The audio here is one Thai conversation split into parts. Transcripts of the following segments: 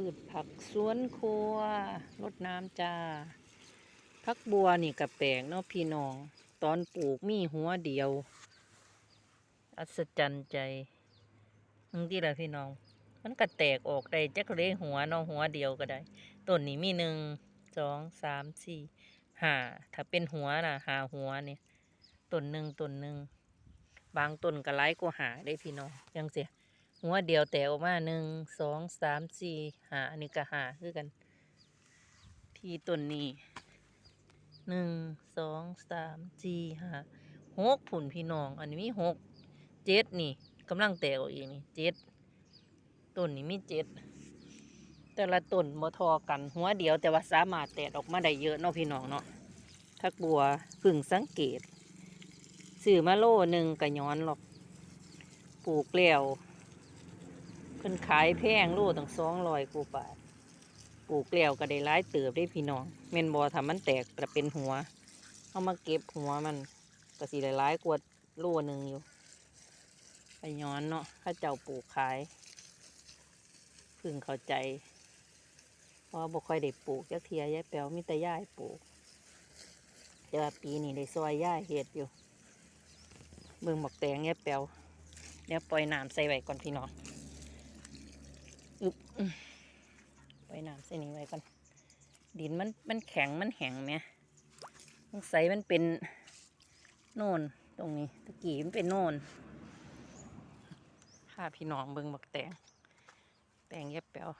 พืชผักสวนครัวรดน้ำจ้าพักบัวนี่กับแปลกเนาะพี่น้อง ตอนปลูกมีหัวเดียว อัศจรรย์ใจนึงที่ละพี่น้อง มันก็แตกออกได้จักเลยหัวเนาะหัวเดียวก็ได้ต้นนี้มีหนึ่งสองสามสี่ห้าถ้าเป็นหัวน่ะหาหัวเนี่ยต้นหนึ่งต้นหนึ่งบางต้นก็ไล่กว่าหาได้พี่น้องยังเสีย หัวเดียวแต่ออกมาหนึ่งสองสามสี่หาอันนี้ก็หาคือกัน ที่ต้นนี้หนึ่งสองสามสี่ห้าหกผุนพี่น้อง อันนี้มีหกเจ็ดนี่กำลังแตกออกอีกนี่เจ็ดต้นนี้มีเจ็ดแต่ละต้นบ่ทอกันหัวเดียวแต่ว่าสามารถแตกออกมาได้เยอะเนาะพี่น้องเนาะทักบัวพึ่งสังเกตซื้อมาโลหนึ่งกะย้อนหรอกปลูกแล้ว พิ่นขายแพงโลตั้งสองร้อยกว่าบาทปลูกแล้วก็ได้ร้ายเติบได้พี่น้องแม่นบอทำมันแตกแต่เป็นหัวเอามาเก็บหัวมันก็สิได้ร้ายกว่าโลหนึ่งอยู่ไปย้อนเนาะถ้าเจ้าปลูกขายพึ่งเข้าใจเพราะบ่ค่อยได้ปลูกจักเทียยายแป๋วมีแต่ย่ายปลูกแต่ว่าปีนี้ได้ซอยย่ายเห็ดอยู่เบิ่งหมกแตงยายแป๋วเดี๋ยวปล่อยน้ำใส่ไว้ก่อนพี่น้อง อึบไปน้ำใส่นี้ไว้ก่อน ดินมันมันแข็งมันแห้งไหมสงสัยมันเป็นโน่นตรงนี้ตะกี้มันเป็นโน่นพาพี่น้องเบิ่งบักแตงแตงเย็บแป๋ว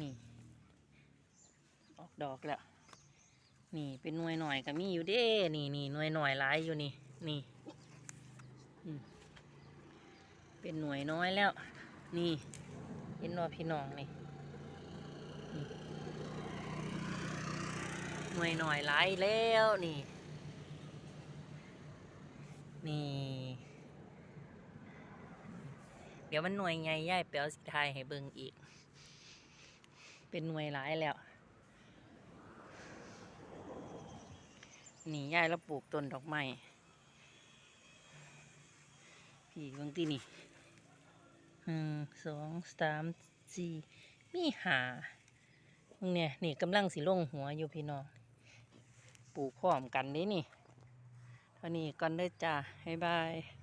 นี่ ออกดอกแล้ว นี่เป็นหน่วยหน่อยก็มีอยู่เด้ นี่นี่หน่วยหน่อยหลายอยู่นี่ นี่ เป็นหน่วยน้อยแล้ว นี่เห็นว่าพี่น้องนี่หน่วยหน่อยหลายแล้วนี่ นี่ เดี๋ยวมันหน่วยใหญ่ย่ายเปียวสิทายให้เบิ่งอีก เป็นหน่วยหลายแล้ว นี่ย่ายแล้วปลูกต้นดอกไม้พี่เบิ่งที่นี่ หนึ่งสองสามสี่มีหาเบิ่งเนี่ยนี่กำลังสิลงหัวอยู่พี่น้องปลูกพร้อมกันนี้นี่เท่านี้ก่อนเด้อจ้าบ๊ายบาย